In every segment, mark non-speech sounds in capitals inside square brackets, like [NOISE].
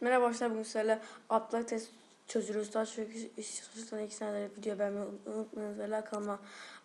Merhaba arkadaşlar bugün sizlerle Apply test çözüyoruz. Daha çok iş çalışan iki seneler video beğenmeyi unutmayın. Ve kanalıma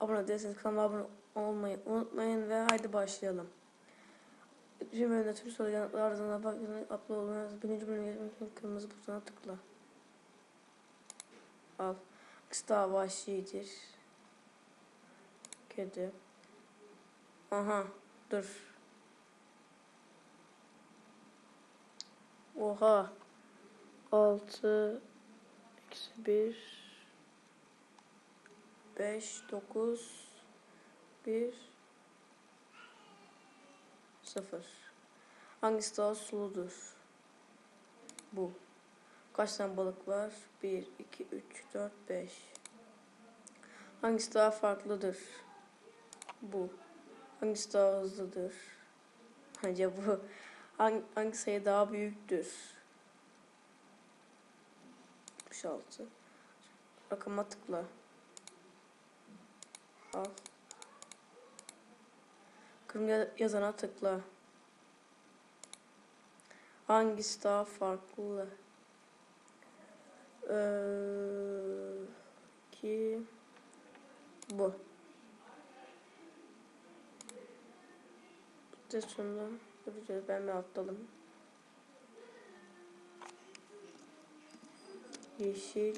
abone değilseniz kanalıma abone olmayı unutmayın ve haydi başlayalım. Tüm bölümde tüm soru yanıtlar ardından bakın upload olunuz. Birinci bölüme geçmek için kırmızı butona tıkla. Al. Kısta vahşidir. Kedi. Aha dur. Oha. 6 eksi 1 5 9 1 0 Hangisi daha suludur? Bu. Kaç tane balık var? 1 2 3 4 5 Hangisi daha farklıdır? Bu. Hangisi daha hızlıdır? Bence bu. Hangi, hangi sayı daha büyüktür? 66. Rakama tıkla. Al. Kırmızı yazana tıkla. Hangisi daha farklı? Ee, ki bu. De sonra yapacağız. Ben bir atladım. Yeşil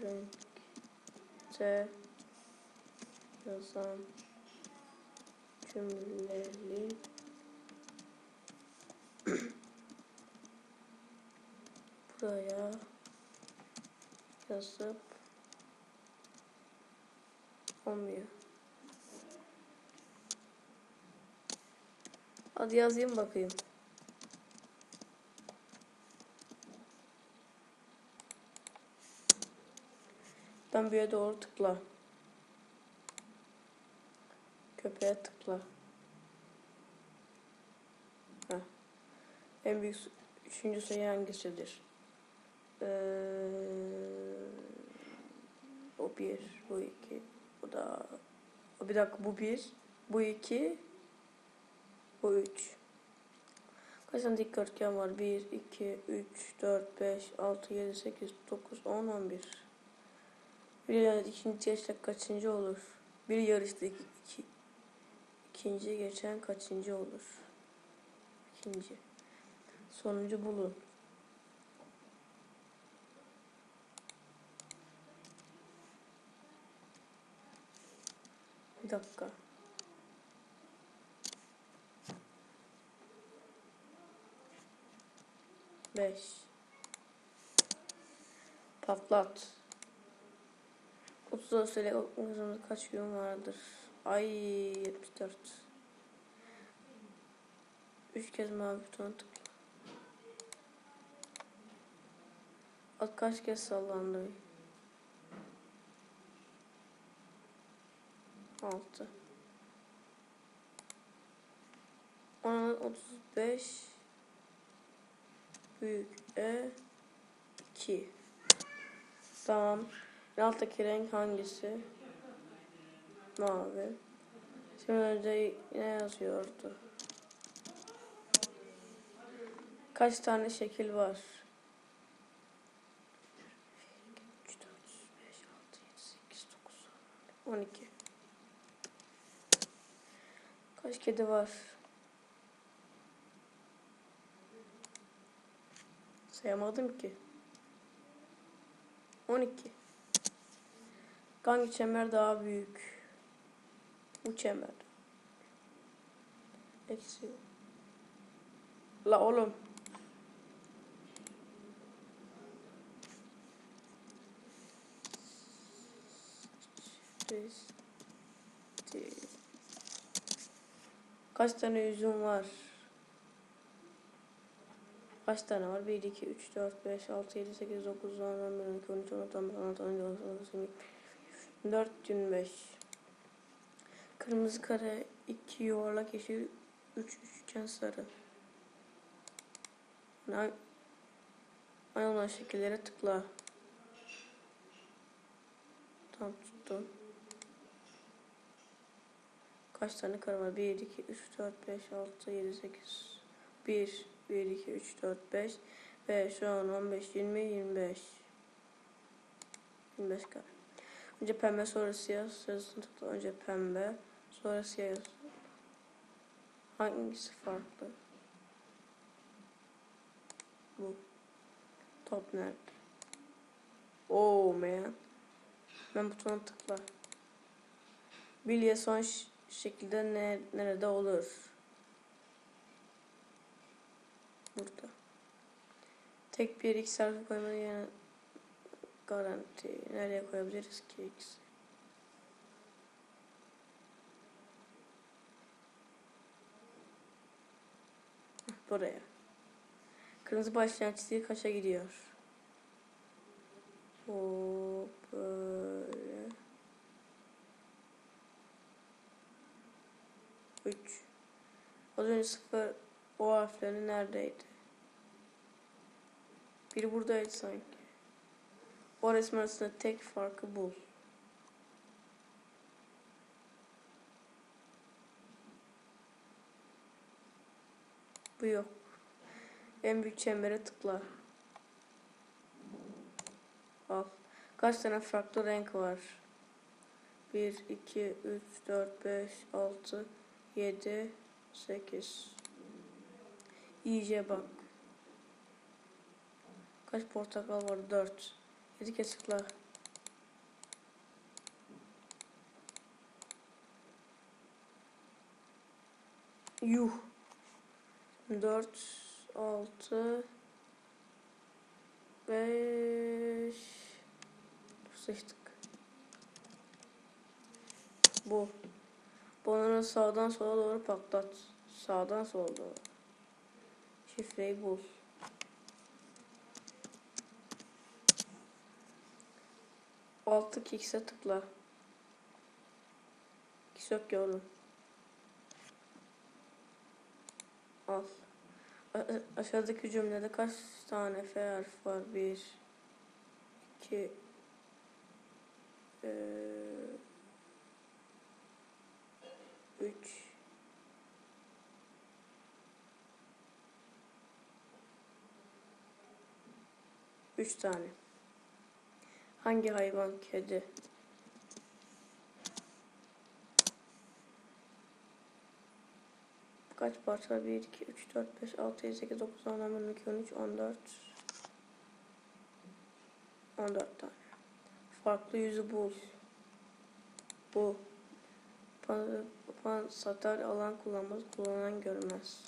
renkte yazan cümleleri [CLEARS THROAT] buraya yazıp olmuyor. Hadi yazayım bakayım. Ben büyüğe doğru tıkla. Köpeğe tıkla. Heh. En büyük üçüncü sayı hangisidir? Ee, o bir, bu iki, bu da... Bir dakika bu bir, bu iki, bu üç. Kaç tane dikdörtgen var? 1, 2, 3, 4, 5, 6, 7, 8, 9, 10, 11. Bir yarışta ikinci geçen kaçıncı olur? Bir yarışta iki, iki, ikinci geçen kaçıncı olur? İkinci. Sonucu bulun. Bir dakika. Beş. Patlat. 30 süre uzunluğu kaç gün vardır? Ay 74. Üç kez mavi butona tıkla. At kaç kez sallandı? 6. 10 35 büyük E 2. Tamam. En alttaki renk hangisi? Mavi. Şimdi önce ne yazıyordu? Kaç tane şekil var? 3, 4, 5, 6, 7, 8, 9, 12. Kaç kedi var? Sayamadım ki. 12. Hangi çember daha büyük? Bu çember. Eksi. La oğlum. Kaç tane yüzüm var? Kaç tane var? 1, 2, 3, 4, 5, 6, 7, 8, 9, 10, 11, 12, 13, 14, 15, 16, 17, 18, 19, 20, 4, 25. Kırmızı kare, 2 yuvarlak yeşil, 3 üçgen sarı. Yani aynı olan şekillere tıkla. Tam tuttum. Kaç tane kare var? 1, 2, 3, 4, 5, 6, 7, 8. 1, 1, 2, 3, 4, 5, 5, 10, 15, 20, 25. 25 kare. Önce pembe sonra siyah sayısını tıkla. Önce pembe sonra siyah. Hangisi farklı? Bu. Top nerede? Oh man. Ben butona tıkla. Bilye son şekilde ne, nerede olur? Tek bir x harfi koymanın yerine garanti. Nereye koyabiliriz ki x? Buraya. Kırmızı başlayan çizgi kaça gidiyor? O böyle. 3. Az önce sıfır o harfleri neredeydi? Biri buradaydı sanki. O resim arasında tek farkı bul. Bu yok. En büyük çembere tıkla. Al. Kaç tane farklı renk var? 1, 2, 3, 4, 5, 6, 7, 8. İyice bak. Kaç portakal var? 4. 7 kez tıkla. Yuh. 4, 6, 5 Sıçtık. Bu. Bunları sağdan sola doğru patlat. Sağdan sola doğru. Şifreyi bul. Altı X'e tıkla. X yok ya oğlum. Al. A- aşağıdaki cümlede kaç tane F harfi var? 1 2 3 3 tane. Hangi hayvan? Kedi. Kaç parça? 1, 2, 3, 4, 5, 6, 7, 8, 9, 10, 11, 12, 13, 14. 14 tane. Farklı yüzü bul. Bu. Pan, pan satar alan kullanmaz, kullanan görmez.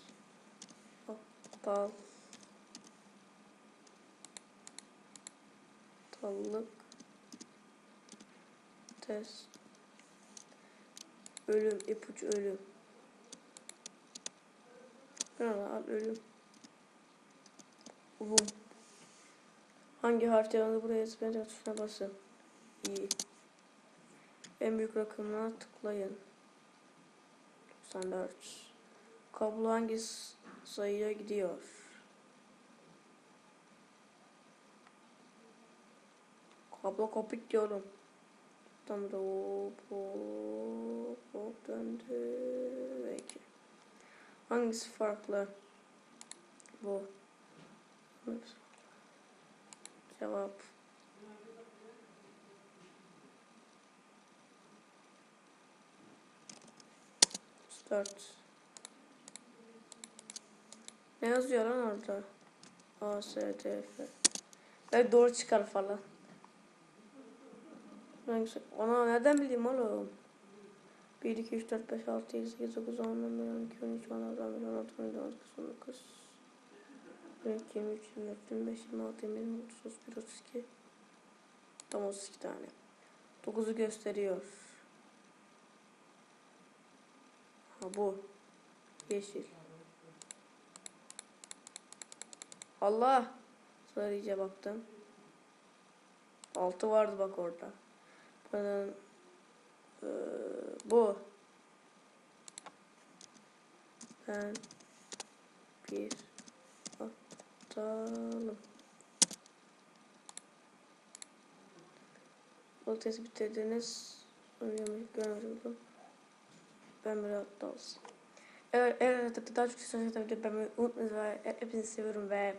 Aptal. Tallık. Test. Ölüm, ipucu ölüm. Al ölüm. Bum. Hangi harf yanında buraya ezber tuşuna basın. İyi. En büyük rakamına tıklayın. 94. Kablo hangi sayıya gidiyor? Kablo kopuk diyorum. Tam da hop hop hop döndü. ve iki. Hangisi farklı? Bu. Cevap. Dört. Ne yazıyor lan orada? A, S, D, F. Belki doğru çıkar falan. Hangisi? Ona nereden bileyim oğlum? 1, 2, 3, 4, 5, 6, 7, 8, 9, 10, 11, 12, 13, 14, 15, 16, 17, 18, 19, 22, 23, 24, 25, 26, 27, 30, 31, 32. Tam 32 tane. 9'u gösteriyor. Ha bu. Yeşil. Allah. İyice baktım. Altı vardı bak orada. Bunun eee, bu. Ben bir atalım. O tespit ediniz. Görmedim. Ben bir aptalsın. Eğer, eğer daha çok ki ben unutmayın ve hepinizi seviyorum ve